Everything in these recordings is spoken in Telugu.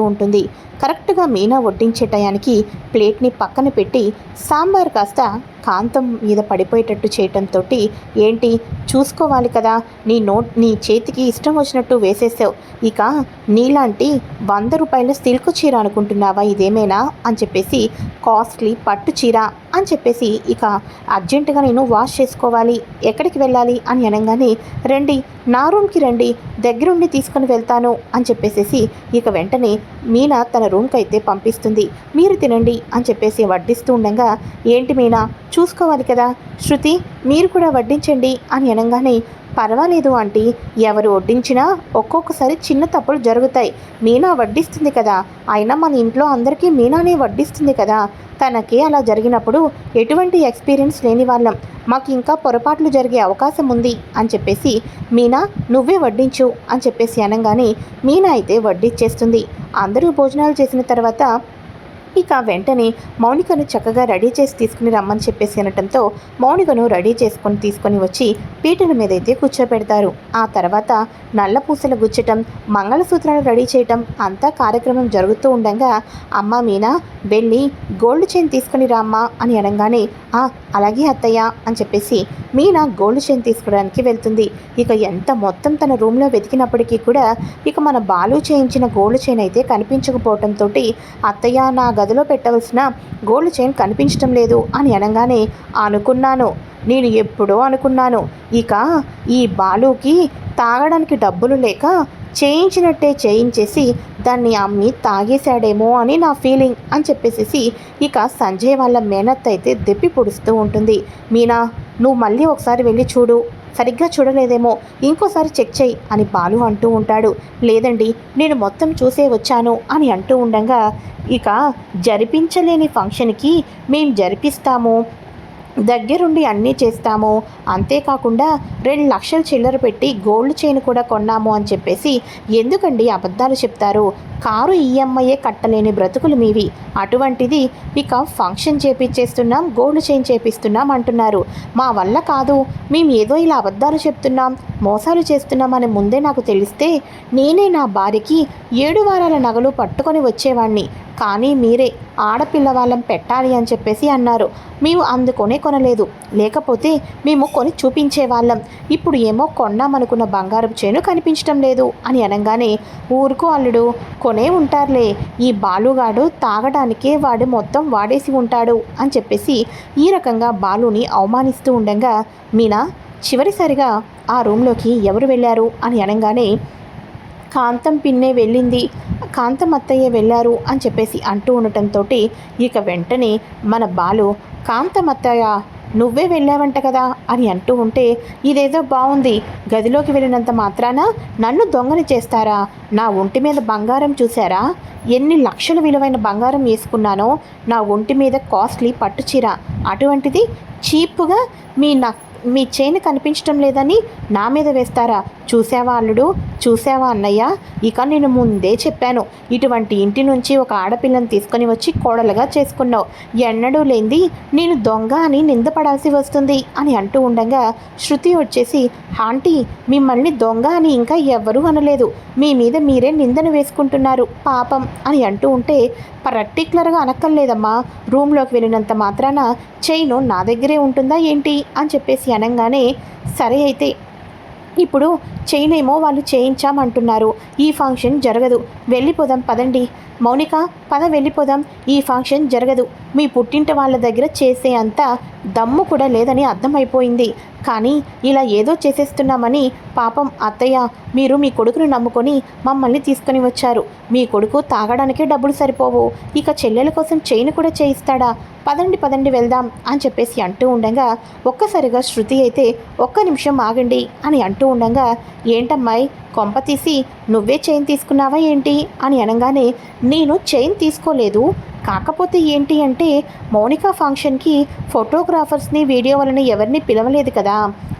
ఉంటుంది. కరెక్ట్గా మీనా వడ్డించే టయానికి ప్లేట్ని పక్కన పెట్టి సాంబార్ కాస్త కాంతం మీద పడిపోయేటట్టు చేయటంతో ఏంటి? చూసుకోవాలి కదా. నీ నోట్ నీ చేతికి ఇష్టం వచ్చినట్టు వేసేసావు. ఇక నీలాంటి వంద రూపాయల సిల్క్ చీర అనుకుంటున్నావా? ఇదేమైనా? అని చెప్పేసి కాస్ట్లీ పట్టు చీర అని చెప్పేసి ఇక అర్జెంటుగా నేను వాష్ చేసుకోవాలి. ఎక్కడికి వెళ్ళాలి? అని అనగానే రండి. నా రూమ్కి రండి. దగ్గరుండి తీసుకుని వెళ్తాను. అని చెప్పేసేసి ఇక వెంటనే మీనా తన రూమ్కి అయితే పంపిస్తుంది. మీరు తినండి. అని చెప్పేసి వడ్డిస్తూ ఉండగా ఏంటి మీనా? చూసుకోవాలి కదా. శృతి మీరు కూడా వడ్డించండి అని అనగానే పర్వాలేదు ఆంటీ ఎవరు వడ్డించినా ఒక్కొక్కసారి చిన్న తప్పులు జరుగుతాయి. మీనా వడ్డిస్తుంది కదా. అయినా మన ఇంట్లో అందరికీ మీనానే వడ్డిస్తుంది కదా. తనకి అలా జరిగినప్పుడు ఎటువంటి ఎక్స్పీరియన్స్ లేని వాళ్ళం. మాకు ఇంకా పొరపాట్లు జరిగే అవకాశం ఉంది అని చెప్పేసి మీనా నువ్వే వడ్డించు అని చెప్పేసి అనగానే మీనా అయితే వడ్డిచ్చేస్తుంది. అందరూ భోజనాలు చేసిన తర్వాత ఇక వెంటనే మౌనికను చక్కగా రెడీ చేసి తీసుకుని రమ్మని చెప్పేసి అనటంతో మౌనికను రెడీ చేసుకొని తీసుకొని వచ్చి పీటల మీద అయితే కూర్చోబెడతారు. ఆ తర్వాత నల్ల పూసలు గుచ్చటం మంగళసూత్రాలు రెడీ చేయటం అంతా కార్యక్రమం జరుగుతూ ఉండగా అమ్మ మీనా వెళ్ళి గోల్డ్ చైన్ తీసుకుని రామ్మా అని అనగానే ఆ అలాగే అత్తయ్య అని చెప్పేసి మీనా గోల్డ్ చైన్ తీసుకోవడానికి వెళ్తుంది. ఇక ఎంత మొత్తం తన రూమ్లో వెతికినప్పటికీ కూడా ఇక మన బాలు చేయించిన గోల్డ్ చైన్ అయితే కనిపించకపోవటంతో అత్తయ్య నా గదిలో పెట్టవలసిన గోల్డ్ చైన్ కనిపించడం లేదు అని అనగానే అనుకున్నాను. నేను ఎప్పుడో అనుకున్నాను. ఇక ఈ బాలుకి తాగడానికి డబ్బులు లేక చేయించినట్టే చేయించేసి దాన్ని అమ్మి తాగేశాడేమో అని నా ఫీలింగ్ అని చెప్పేసి ఇక సంజయ్ వాళ్ళ మేనత్ అయితే దెప్పి పొడుస్తూ ఉంటుంది. మీనా నువ్వు మళ్ళీ ఒకసారి వెళ్ళి చూడు. సరిగ్గా చూడలేదేమో ఇంకోసారి చెక్ చేయి అని బాలు అంటూ ఉంటాడు. లేదండి నేను మొత్తం చూసే వచ్చాను అని అంటూ ఉండగా ఇక జరిపించలేని ఫంక్షన్కి మేము జరిపిస్తాము దగ్గరుండి అన్నీ చేస్తాము. అంతేకాకుండా రెండు లక్షలు చిల్లర పెట్టి గోల్డ్ చైన్ కూడా కొన్నాము అని చెప్పేసి ఎందుకండి అబద్ధాలు చెప్తారు? కారు ఈఎంఐయే కట్టలేని బ్రతుకులు మీవి. అటువంటిది ఇక ఫంక్షన్ చేపించేస్తున్నాం గోల్డ్ చైన్ చేపిస్తున్నాం అంటున్నారు. మా వల్ల కాదు. మేము ఏదో ఇలా అబద్ధాలు చెప్తున్నాం మోసాలు చేస్తున్నామని ముందే నాకు తెలిస్తే నేనే నా భార్యకి ఏడు వారాల నగలు పట్టుకొని వచ్చేవాణ్ణి. కానీ మీరే ఆడపిల్ల వాళ్ళం పెట్టాలి అని చెప్పేసి అన్నారు. మేము అందుకొనే కొనలేదు. లేకపోతే మేము కొని చూపించే వాళ్ళం. ఇప్పుడు ఏమో కొన్నామనుకున్న బంగారపు చేను కనిపించడం లేదు అని అనగానే ఊరుకు అల్లుడు కొనే ఉంటారులే. ఈ బాలుగాడు తాగడానికే వాడు మొత్తం వాడేసి ఉంటాడు అని చెప్పేసి ఈ రకంగా బాలుని అవమానిస్తూ ఉండగా మీనా చివరిసారిగా ఆ రూమ్లోకి ఎవరు వెళ్ళారు? అని అనగానే కాంతం పిన్నే వెళ్ళింది. కాంతం అత్తయ్య వెళ్ళారు అని చెప్పేసి అంటూ ఉండటంతో ఇక వెంటనే మన బాలు కాంతం అత్తయ్య నువ్వే వెళ్ళావంట కదా అని అంటూ ఉంటే ఇదేదో బాగుంది గదిలోకి వెళ్ళినంత మాత్రాన నన్ను దొంగని చేస్తారా? నా ఒంటి మీద బంగారం చూసారా ఎన్ని లక్షల విలువైన బంగారం వేసుకున్నానో? నా ఒంటి మీద కాస్ట్లీ పట్టు చీర. అటువంటిది చీప్గా మీ నా మీ చేను కనిపించడం లేదని నా మీద వేస్తారా? చూసావా అల్లుడు? చూసావా అన్నయ్య? ఇక నేను ముందే చెప్పాను. ఇటువంటి ఇంటి నుంచి ఒక ఆడపిల్లని తీసుకొని వచ్చి కోడలుగా చేసుకున్నావు. ఎన్నడూ లేంది నేను దొంగ అని నిందపడాల్సి వస్తుంది అని అంటూ ఉండగా శృతి వచ్చేసి ఆంటీ మిమ్మల్ని దొంగ అని ఇంకా ఎవ్వరూ అనలేదు. మీ మీద మీరే నిందను వేసుకుంటున్నారు పాపం అని అంటూ ఉంటే పర్టికులర్గా అనక్కర్లేదమ్మా. రూమ్లోకి వెళ్ళినంత మాత్రాన చైను నా దగ్గరే ఉంటుందా ఏంటి? అని చెప్పేసి అనగానే సరే అయితే ఇప్పుడు చైన్ ఏమో వాళ్ళు చేయించామంటున్నారు. ఈ ఫంక్షన్ జరగదు. వెళ్ళిపోదాం పదండి. మౌనిక పద వెళ్ళిపోదాం. ఈ ఫంక్షన్ జరగదు. మీ పుట్టింటి వాళ్ళ దగ్గర చేసే అంత దమ్ము కూడా లేదని అర్థమైపోయింది. కానీ ఇలా ఏదో చేసేస్తున్నామని పాపం అత్తయ్య మీరు మీ కొడుకును నమ్ముకొని మమ్మల్ని తీసుకొని వచ్చారు. మీ కొడుకు తాగడానికే డబ్బులు సరిపోవు. ఇక చెల్లెల కోసం చైన్ కూడా చేయిస్తాడా? పదండి పదండి వెళ్దాం అని చెప్పేసి అంటూ ఉండగా ఒక్కసారిగా శృతి అయితే ఒక్క నిమిషం ఆగండి అని అంటూ ఉండగా ఏంటమ్మాయి కొంప తీసి నువ్వే చైన్ తీసుకున్నావా ఏంటి? అని అనగానే నేను చైన్ తీసుకోలేదు. కాకపోతే ఏంటి అంటే మౌనిక ఫంక్షన్కి ఫోటోగ్రాఫర్స్ని వీడియో వలన ఎవరిని పిలవలేదు కదా.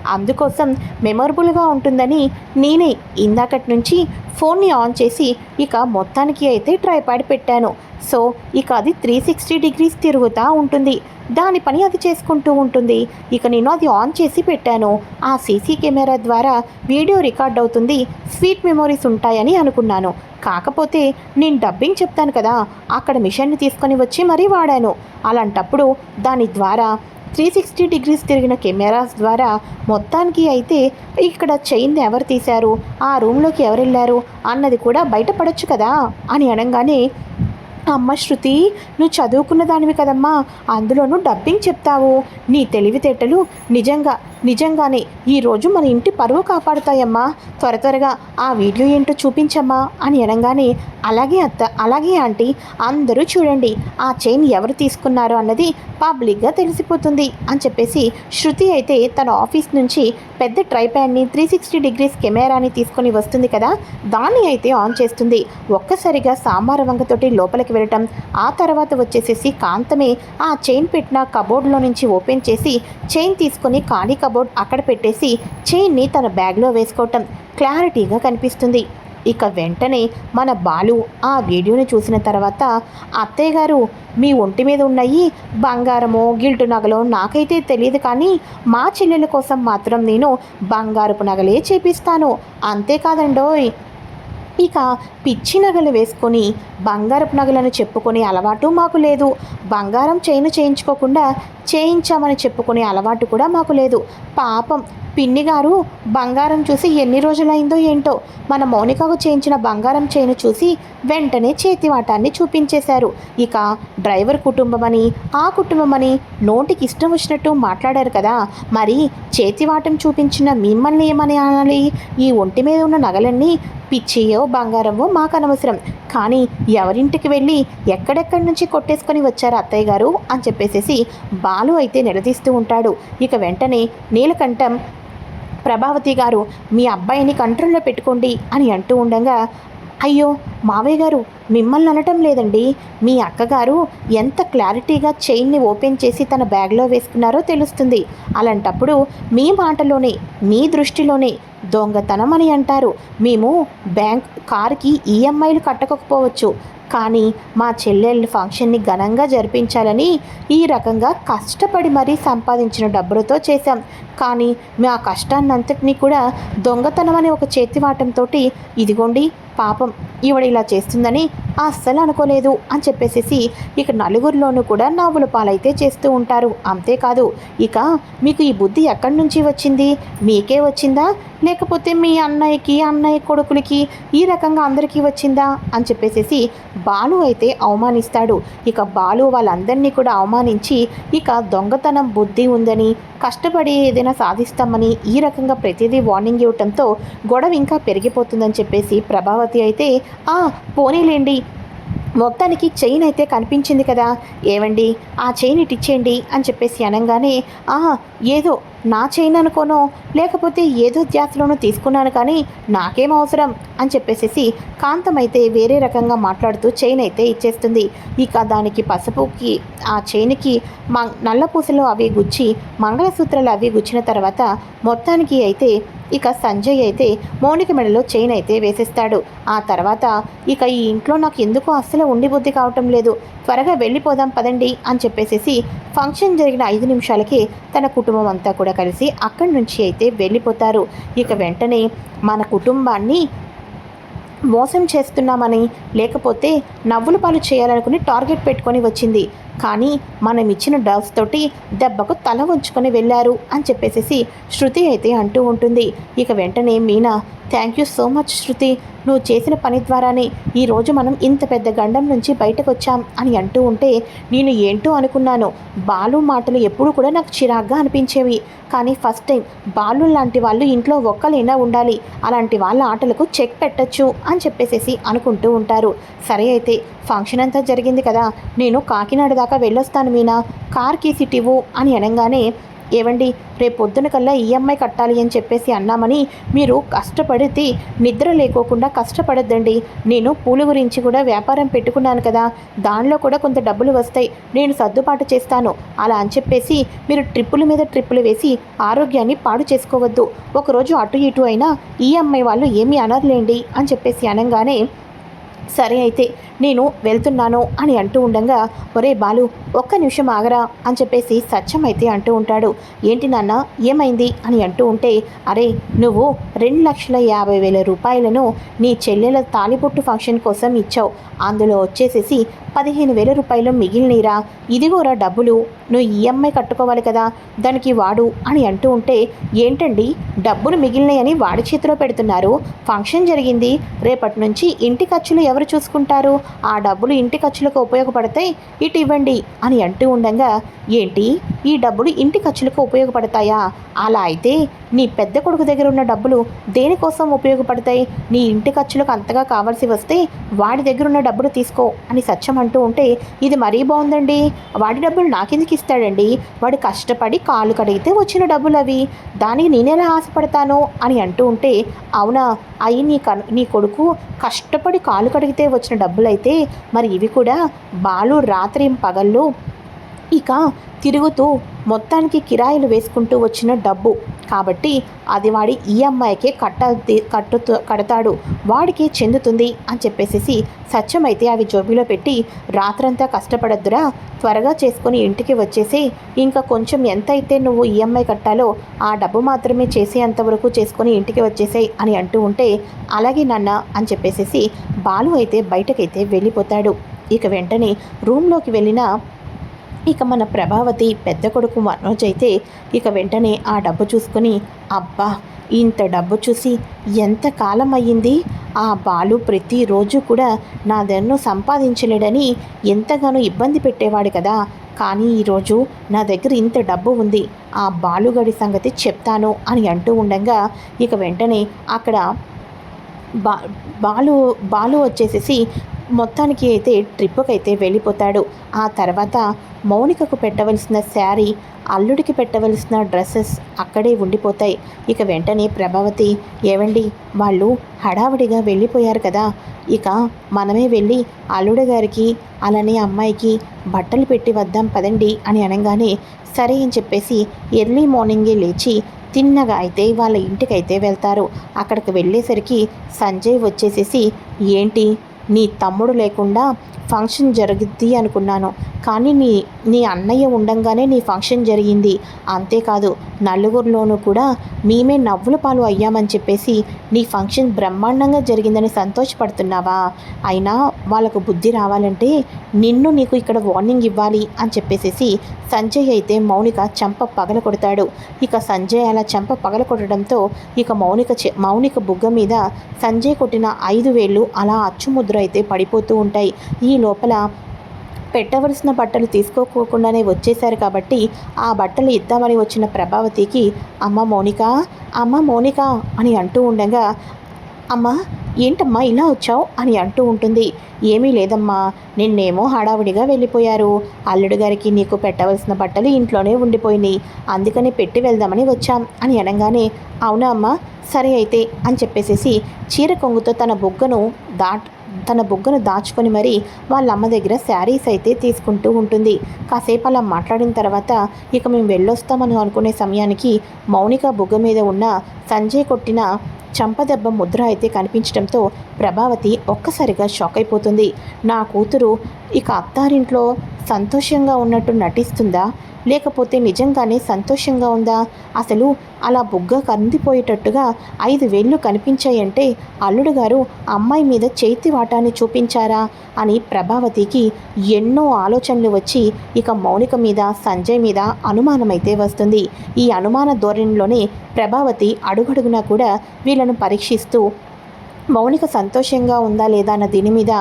అందుకోసం మెమొరబుల్గా ఉంటుందని నేనే ఇందాకటి నుంచి ఫోన్ని ఆన్ చేసి ఇక మొత్తానికి అయితే ట్రైపాడ్ పెట్టాను. సో ఇక అది త్రీ సిక్స్టీ డిగ్రీస్ తిరుగుతూ ఉంటుంది. దాని పని అది చేసుకుంటూ ఉంటుంది. ఇక నేను అది ఆన్ చేసి పెట్టాను. ఆ సీసీ కెమెరా ద్వారా వీడియో రికార్డ్ అవుతుంది. స్వీట్ మెమొరీస్ ఉంటాయని అనుకున్నాను. కాకపోతే నేను డబ్బింగ్ చెప్తాను కదా అక్కడ మిషన్ని తీసుకొని వచ్చి మరీ వాడాను. అలాంటప్పుడు దాని ద్వారా త్రీ సిక్స్టీ డిగ్రీస్ తిరిగిన కెమెరాస్ ద్వారా మొత్తానికి అయితే ఇక్కడ చైన్ ఎవరు తీశారు? ఆ రూమ్లోకి ఎవరు వెళ్ళారు అన్నది కూడా బయటపడొచ్చు కదా? అని అనగానే అమ్మ శృతి నువ్వు చదువుకున్న దానివి కదమ్మా. అందులోనూ డబ్బింగ్ చెప్తావు. నీ తెలివితేటలు నిజంగా నిజంగానే ఈరోజు మన ఇంటి పరువు కాపాడుతాయమ్మా. త్వర త్వరగా ఆ వీడియో ఏంటో చూపించమ్మా అని అనగానే అలాగే అత్త అలాగే ఆంటీ అందరూ చూడండి ఆ చైన్ ఎవరు తీసుకున్నారో అన్నది పబ్లిక్గా తెలిసిపోతుంది అని చెప్పేసి శృతి అయితే తన ఆఫీస్ నుంచి పెద్ద ట్రైప్యాడ్ని త్రీ సిక్స్టీ డిగ్రీస్ కెమెరాని తీసుకొని వస్తుంది కదా దాన్ని అయితే ఆన్ చేస్తుంది. ఒక్కసారిగా సాంబార వంగతోటి లోపలికి వెళ్ళటం. ఆ తర్వాత వచ్చేసేసి కాంతమే ఆ చైన్ పెట్టిన కబోర్డ్లో నుంచి ఓపెన్ చేసి చైన్ తీసుకొని ఖాళీ కబోర్డ్ అక్కడ పెట్టేసి చైన్ని తన బ్యాగ్లో వేసుకోవటం క్లారిటీగా కనిపిస్తుంది. ఇక వెంటనే మన బాలు ఆ వీడియోని చూసిన తర్వాత అత్తయ్య గారు మీ ఒంటి మీద ఉన్నాయి బంగారమో గిల్టు నగలో నాకైతే తెలియదు కానీ మా చెల్లెల కోసం మాత్రం నేను బంగారపు నగలే చేపిస్తాను. అంతేకాదండోయ్ ఇక పిచ్చి నగలు వేసుకొని బంగారపు నగలను చెప్పుకునే అలవాటు మాకు లేదు. బంగారం చైన్ చేయించుకోకుండా చేయించామని చెప్పుకునే అలవాటు కూడా మాకు లేదు. పాపం పిన్ని గారు బంగారం చూసి ఎన్ని రోజులైందో ఏంటో మన మౌనికకు చేయించిన బంగారం చేయిను చూసి వెంటనే చేతివాటాన్ని చూపించేశారు. ఇక డ్రైవర్ కుటుంబమని ఆ కుటుంబమని నోటికి ఇష్టం వచ్చినట్టు మాట్లాడారు కదా. మరి చేతివాటం చూపించిన మిమ్మల్ని ఏమని అనాలి? ఈ ఒంటి మీద ఉన్న నగలన్నీ పిచ్చియో బంగారమో మాకు అనవసరం. కానీ ఎవరింటికి వెళ్ళి ఎక్కడెక్కడి నుంచి కొట్టేసుకొని వచ్చారు అత్తయ్య గారు అని చెప్పేసేసి బాలు అయితే నిలదీస్తూ ఉంటాడు. ఇక వెంటనే నీలకంఠం ప్రభావతి గారు మీ అబ్బాయిని కంట్రోల్లో పెట్టుకోండి అని అంటూ ఉండగా అయ్యో మావయ్య గారు మిమ్మల్ని అనటం లేదండి. మీ అక్కగారు ఎంత క్లారిటీగా చైన్ని ఓపెన్ చేసి తన బ్యాగ్లో వేసుకున్నారో తెలుస్తుంది. అలాంటప్పుడు మీ మాటలోనే మీ దృష్టిలోనే దొంగతనం అని అంటారు. మేము బ్యాంక్ కార్కి ఈఎంఐలు కట్టకపోవచ్చు. కానీ మా చెల్లెళ్ళ ఫంక్షన్ని ఘనంగా జరిపించాలని ఈ రకంగా కష్టపడి మరీ సంపాదించిన డబ్బులతో చేశాం. కానీ మా కష్టాన్నంతటినీ కూడా దొంగతనం అనే ఒక చేతివాటంతో ఇదిగోండి పాపం ఈవిడ ఇలా చేస్తుందని అస్సలు అనుకోలేదు అని చెప్పేసేసి ఇక నలుగురిలోనూ కూడా నవ్వుల పాలైతే చేస్తూ ఉంటారు. అంతేకాదు ఇక మీకు ఈ బుద్ధి ఎక్కడి నుంచి వచ్చింది? మీకే వచ్చిందా? లేకపోతే మీ అన్నయ్యకి అన్నయ్య కొడుకులకి ఈ రకంగా అందరికీ వచ్చిందా? అని చెప్పేసేసి బాలు అయితే అవమానిస్తాడు. ఇక బాలు వాళ్ళందరినీ కూడా అవమానించి ఇక దొంగతనం బుద్ధి ఉందని కష్టపడి ఏదైనా సాధిస్తామని ఈ రకంగా ప్రతిదీ వార్నింగ్ ఇవ్వటంతో గొడవ ఇంకా పెరిగిపోతుందని చెప్పేసి ప్రభావతి అయితే ఆ పోనీలేండి మొత్తానికి చైన్ అయితే కనిపించింది కదా. ఏవండి? ఆ చైన్ ఇటు ఇచ్చేయండి అని చెప్పేసి అనగానే ఆహా ఏదో నా చైన్ అనుకోనో లేకపోతే ఏదో ధ్యాసలోనో తీసుకున్నాను కానీ నాకేం అవసరం అని చెప్పేసేసి కాంతమైతే వేరే రకంగా మాట్లాడుతూ చైన్ అయితే ఇచ్చేస్తుంది. ఇక దానికి పసుపుకి ఆ చైన్కి మ నల్లపూసలు అవి గుచ్చి మంగళసూత్రాలు అవి గుచ్చిన తర్వాత మొత్తానికి అయితే ఇక సంజయ్ అయితే మౌనిక మెడలో చైన్ అయితే వేసేస్తాడు. ఆ తర్వాత ఇక ఈ ఇంట్లో నాకు ఎందుకో అస్సలు ఉండి బుద్ధి కావటం లేదు. త్వరగా వెళ్ళిపోదాం పదండి అని చెప్పేసేసి ఫంక్షన్ జరిగిన ఐదు నిమిషాలకి తన కుటుంబం అంతా కూడా కలిసి అక్కడి నుంచి అయితే వెళ్ళిపోతారు. ఇక వెంటనే మన కుటుంబాన్ని మోసం చేస్తున్నామని లేకపోతే నవ్వుల పాలు చేయాలనుకుని టార్గెట్ పెట్టుకొని వచ్చింది. కానీ మనం ఇచ్చిన డ్రగ్స్ తోటి దెబ్బకు తల ఉంచుకొని వెళ్ళారు అని చెప్పేసేసి శృతి అయితే అంటూ ఉంటుంది. ఇక వెంటనే Meena thank you so much Shruti. నువ్వు చేసిన పని ద్వారానే ఈరోజు మనం ఇంత పెద్ద గండం నుంచి బయటకు వచ్చాం అని అంటూ ఉంటే నేను ఏంటో అనుకున్నాను. బాలు మాటలు ఎప్పుడు కూడా నాకు చిరాగ్గా అనిపించేవి. కానీ ఫస్ట్ టైం బాలు లాంటి వాళ్ళు ఇంట్లో ఒక్కలైనా ఉండాలి. అలాంటి వాళ్ళ ఆటలకు చెక్ పెట్టచ్చు అని చెప్పేసేసి అనుకుంటూ ఉంటారు. సరే అయితే ఫంక్షన్ అంతా జరిగింది కదా. నేను కాకినాడ దాకా వెళ్ళొస్తాను మీనా. కార్ కీస్ ఇవ్వు అని అనగానే ఏవండి రేపు పొద్దున కల్లా ఈఎంఐ కట్టాలి అని చెప్పేసి అన్నామని మీరు కష్టపడితే నిద్ర లేకోకుండా కష్టపడద్దండి. నేను పూల గురించి కూడా వ్యాపారం పెట్టుకున్నాను కదా. దానిలో కూడా కొంత డబ్బులు వస్తాయి. నేను సర్దుబాటు చేస్తాను. అలా అని చెప్పేసి మీరు ట్రిప్పుల మీద ట్రిప్పులు వేసి ఆరోగ్యాన్ని పాడు చేసుకోవద్దు. ఒకరోజు అటు ఇటు అయినా ఈఎంఐ వాళ్ళు ఏమీ అనర్లేండి అని చెప్పేసి అనగానే సరే అయితే నేను వెళ్తున్నాను అని అంటూ ఉండగా ఒరే బాలు ఒక్క నిమిషం ఆగరా అని చెప్పేసి సత్యం అయితే అంటూ ఉంటాడు. ఏంటి నాన్న ఏమైంది? అని అంటూ ఉంటే అరే నువ్వు రెండు లక్షల యాభై వేల రూపాయలను నీ చెల్లెల తాలిబొట్టు ఫంక్షన్ కోసం ఇచ్చావు. అందులో వచ్చేసేసి పదిహేను వేల రూపాయలు మిగిలినీరా ఇదిగోరా డబ్బులు నువ్వు ఈఎంఐ కట్టుకోవాలి కదా దానికి వాడు అని అంటూ ఉంటే ఏంటండి డబ్బులు మిగిలినాయని వాడి చేతిలో పెడుతున్నారు. ఫంక్షన్ జరిగింది. రేపటి నుంచి ఇంటి ఖర్చులు ఎవరు చూసుకుంటారు? ఆ డబ్బులు ఇంటి ఖర్చులకు ఉపయోగపడతాయి ఇటు ఇవ్వండి అని అంటూ ఉండగా ఏంటి? ఈ డబ్బులు ఇంటి ఖర్చులకు ఉపయోగపడతాయా? అలా అయితే నీ పెద్ద కొడుకు దగ్గర ఉన్న డబ్బులు దేనికోసం ఉపయోగపడతాయి? నీ ఇంటి ఖర్చులకు అంతగా కావాల్సి వస్తే వాడి దగ్గర ఉన్న డబ్బులు తీసుకో అని సత్యం అంటూ ఉంటే ఇది మరీ బాగుందండి. వాడి డబ్బులు నాకెందుకు ఇస్తాడండి? వాడు కష్టపడి కాలు కడిగితే వచ్చిన డబ్బులు అవి. దానికి నేనెలా ఆశపడతాను? అని అంటూ ఉంటే అవునా? అయి నీ కను నీ కొడుకు కష్టపడి కాలు అడిగితే వచ్చిన డబ్బులైతే మరి ఇవి కూడా బాలు రాత్రి పగళ్ళు ఇక తిరుగుతూ మొత్తానికి కిరాయిలు వేసుకుంటూ వచ్చిన డబ్బు. కాబట్టి అది వాడి ఈఎంఐకే కట్ట కట్టుతూ కడతాడు. వాడికి చెందుతుంది అని చెప్పేసి సత్యమైతే అవి జోబీలో పెట్టి రాత్రంతా కష్టపడద్దురా త్వరగా చేసుకుని ఇంటికి వచ్చేసి. ఇంకా కొంచెం ఎంత అయితే నువ్వు ఈఎంఐ కట్టాలో ఆ డబ్బు మాత్రమే చేసేంతవరకు చేసుకొని ఇంటికి వచ్చేసాయి అని అంటూ ఉంటే అలాగే నాన్న అని చెప్పేసి బాలు అయితే బయటకైతే వెళ్ళిపోతాడు. ఇక వెంటనే రూమ్లోకి వెళ్ళిన ఇక మన ప్రభావతి పెద్ద కొడుకు మనోజ్ అయితే ఇక వెంటనే ఆ డబ్బు చూసుకొని అబ్బా ఇంత డబ్బు చూసి ఎంత కాలం అయ్యింది? ఆ బాలు ప్రతిరోజు కూడా నా దన్ను సంపాదించలేడని ఎంతగానో ఇబ్బంది పెట్టేవాడు కదా. కానీ ఈరోజు నా దగ్గర ఇంత డబ్బు ఉంది. ఆ బాలుగడి సంగతి చెప్తాను అని అంటూ ఉండగా ఇక వెంటనే అక్కడ బా బాలు బాలు వచ్చేసేసి మొత్తానికి అయితే ట్రిప్పుకి అయితే వెళ్ళిపోతాడు. ఆ తర్వాత మౌనికకు పెట్టవలసిన శారీ అల్లుడికి పెట్టవలసిన డ్రెస్సెస్ అక్కడే ఉండిపోతాయి. ఇక వెంటనే ప్రభావతి ఏవండి వాళ్ళు హడావిడిగా వెళ్ళిపోయారు కదా ఇక మనమే వెళ్ళి అల్లుడు గారికి అలానే అమ్మాయికి బట్టలు పెట్టి వద్దాం పదండి అని అనగానే సరే అని చెప్పేసి ఎర్లీ మార్నింగే లేచి తిన్నగా అయితే వాళ్ళ ఇంటికైతే వెళ్తారు. అక్కడికి వెళ్ళేసరికి సంజయ్ వచ్చేసేసి ఏంటి నీ తమ్ముడు లేకుండా ఫంక్షన్ జరుగుద్ది అనుకున్నాను. కానీ నీ నీ అన్నయ్య ఉండంగానే నీ ఫంక్షన్ జరిగింది. అంతేకాదు నలుగురిలోనూ కూడా మేమే నవ్వుల పాలు అయ్యామని చెప్పేసి నీ ఫంక్షన్ బ్రహ్మాండంగా జరిగిందని సంతోషపడుతున్నావా? అయినా వాళ్ళకు బుద్ధి రావాలంటే నిన్ను నీకు ఇక్కడ వార్నింగ్ ఇవ్వాలి అని చెప్పేసి సంజయ్ అయితే మౌనిక చంప పగల కొడతాడు. ఇక సంజయ్ అలా చంప పగల కొట్టడంతో ఇక మౌనిక మౌనిక బుగ్గ మీద సంజయ్ కొట్టిన ఐదు వేళ్ళు అలా అచ్చుముద్ర అయితే పడిపోతూ ఉంటాయి. ఈ లోపల పెట్టవలసిన బట్టలు తీసుకోకోకుండానే వచ్చేశారు కాబట్టి ఆ బట్టలు ఇద్దామని వచ్చిన ప్రభావతికి అమ్మ మౌనిక అమ్మ మౌనిక అని అంటూ ఉండగా అమ్మ ఏంటమ్మా ఇలా వచ్చావు? అని అంటూ ఉంటుంది. ఏమీ లేదమ్మా నిన్నేమో హడావుడిగా వెళ్ళిపోయారు. అల్లుడు గారికి నీకు పెట్టవలసిన బట్టలు ఇంట్లోనే ఉండిపోయినాయి. అందుకని పెట్టి వెళ్దామని వచ్చాం అని అనగానే అవునా అమ్మా సరే అయితే అని చెప్పేసేసి చీర కొంగుతో తన బుగ్గను దాట్ తన బుగ్గను దాచుకొని మరీ వాళ్ళ అమ్మ దగ్గర శారీస్ అయితే తీసుకుంటూ ఉంటుంది. కాసేపు అలా మాట్లాడిన తర్వాత ఇక మేము వెళ్ళొస్తామని అనుకునే సమయానికి మౌనిక బుగ్గ మీద ఉన్న సంజయ్ కొట్టిన చంపదెబ్బ ముద్ర అయితే కనిపించడం కనిపించడంతో ప్రభావతి ఒక్కసారిగా షాక్ అయిపోతుంది. నా కూతురు ఇక అత్తారింట్లో సంతోషంగా ఉన్నట్టు నటిస్తుందా? లేకపోతే నిజంగానే సంతోషంగా ఉందా? అసలు అలా బుగ్గ కందిపోయేటట్టుగా ఐదు వేళ్ళు కనిపించాయంటే అల్లుడు గారు అమ్మాయి మీద చేతి వాటాన్ని చూపించారా? అని ప్రభావతికి ఎన్నో ఆలోచనలు వచ్చి ఇక మౌనిక మీద సంజయ్ మీద అనుమానమైతే వస్తుంది. ఈ అనుమాన ధోరణిలోనే ప్రభావతి అడుగడుగునా కూడా వీళ్ళను పరీక్షిస్తూ మౌనిక సంతోషంగా ఉందా లేదా అన్న దీని మీద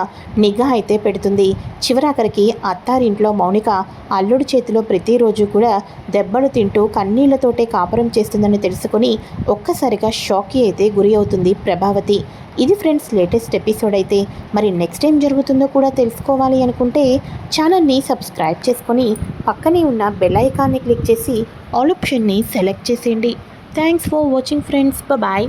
నిఘా అయితే పెడుతుంది. చివరాఖరికి అత్తారింట్లో మౌనిక అల్లుడి చేతిలో ప్రతిరోజు కూడా దెబ్బలు తింటూ కన్నీళ్ళతోటే కాపురం చేస్తుందని తెలుసుకొని ఒక్కసారిగా షాక్కి అయితే గురి అవుతుంది ప్రభావతి. ఇది ఫ్రెండ్స్ లేటెస్ట్ ఎపిసోడ్ అయితే. మరి నెక్స్ట్ ఏం జరుగుతుందో కూడా తెలుసుకోవాలి అనుకుంటే ఛానల్ని సబ్స్క్రైబ్ చేసుకొని పక్కనే ఉన్న బెల్ ఐకాన్ని క్లిక్ చేసి ఆల్ ఆప్షన్ని సెలెక్ట్ చేసేయండి. Thanks for watching friends. Bye